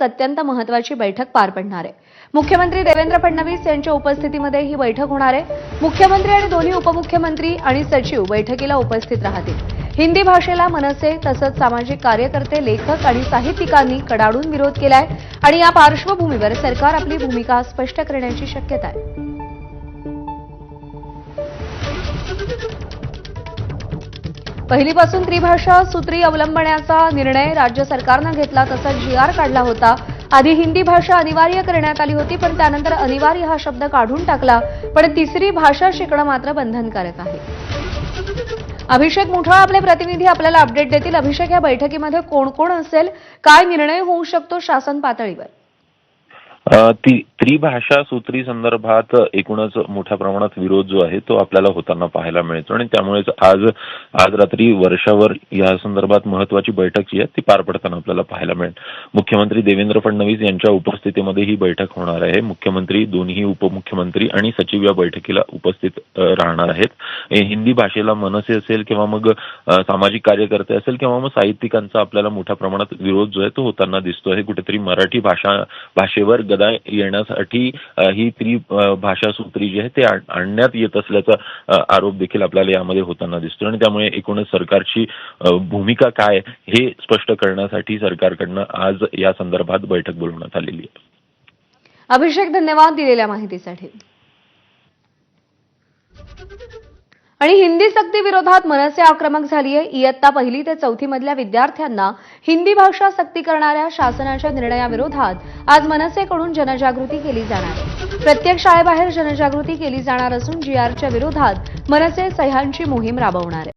एक अत्यंत महत्वाची बैठक पार पडणार आहे. मुख्यमंत्री देवेंद्र फडणवीस यांच्या उपस्थितीमध्ये ही बैठक होणार आहे. मुख्यमंत्री आणि दोन्ही उपमुख्यमंत्री आणि सचिव बैठकीला उपस्थित राहतील. हिंदी भाषेला मनसे तसंच सामाजिक कार्यकर्ते लेखक आणि साहित्यिकांनी कडाडून विरोध केलाय आणि या पार्श्वभूमीवर सरकार आपली भूमिका स्पष्ट करण्याची शक्यता आहे. पहिलीपासून त्रिभाषा सूत्री अवलंबण्याचा निर्णय राज्य सरकारनं घेतला तसा जी आर काढला होता. आधी हिंदी भाषा अनिवार्य करण्यात आली होती पण त्यानंतर अनिवार्य हा शब्द काढून टाकला. पण तिसरी भाषा शिकणं मात्र बंधनकारक आहे. अभिषेक मुठा आपले प्रतिनिधी आपल्याला अपडेट देतील. अभिषेक या बैठकीमध्ये कोण कोण असेल? काय निर्णय होऊ शकतो शासन पातळीवर? ती त्रिभाषा सूत्री संदर्भात एकूणच मोठ्या प्रमाणात विरोध जो आहे तो आपल्याला होताना पाहायला मिळतो. आणि त्यामुळेच आज आज रात्री वर्षावर या संदर्भात महत्वाची बैठक जी आहे ती पार पडताना आपल्याला पाहायला मिळेल. मुख्यमंत्री देवेंद्र फडणवीस यांच्या उपस्थितीमध्ये ही बैठक होणार आहे. मुख्यमंत्री दोन्ही उपमुख्यमंत्री आणि सचिव या बैठकीला उपस्थित राहणार आहेत. हिंदी भाषेला मनसे असेल किंवा मग सामाजिक कार्यकर्ते असेल किंवा मग साहित्यिकांचा आपल्याला मोठ्या प्रमाणात विरोध जो आहे तो होताना दिसतो आहे कुठेतरी मराठी भाषा भाषेवर गदा येण्यास करण्यासाठी ही त्रि भाषा सूत्री जी आहे ते आणण्यात येत असल्याचा आरोप देखील आपल्याला यामध्ये होताना दिसतो आणि त्यामुळे एकूणच सरकारची भूमिका काय हे स्पष्ट करण्यासाठी सरकारकडनं आज या संदर्भात बैठक बोलवण्यात आलेली आहे. अभिषेक धन्यवाद दिलेल्या माहितीसाठी. आणि हिंदी सक्ती विरोधात मनसे आक्रमक झाली आहे इयत्ता पहिली ते चौथी मधल्या विद्यार्थ्यांना हिंदी भाषा सक्ती करणाऱ्या शासनाच्या निर्णयाविरोधात आज मनसेकडून जनजागृती केली जाणार आहे. प्रत्येक शाळेबाहेर जनजागृती केली जाणार असून जीआरच्या विरोधात मनसे सह्यांची मोहीम राबवणार आहे.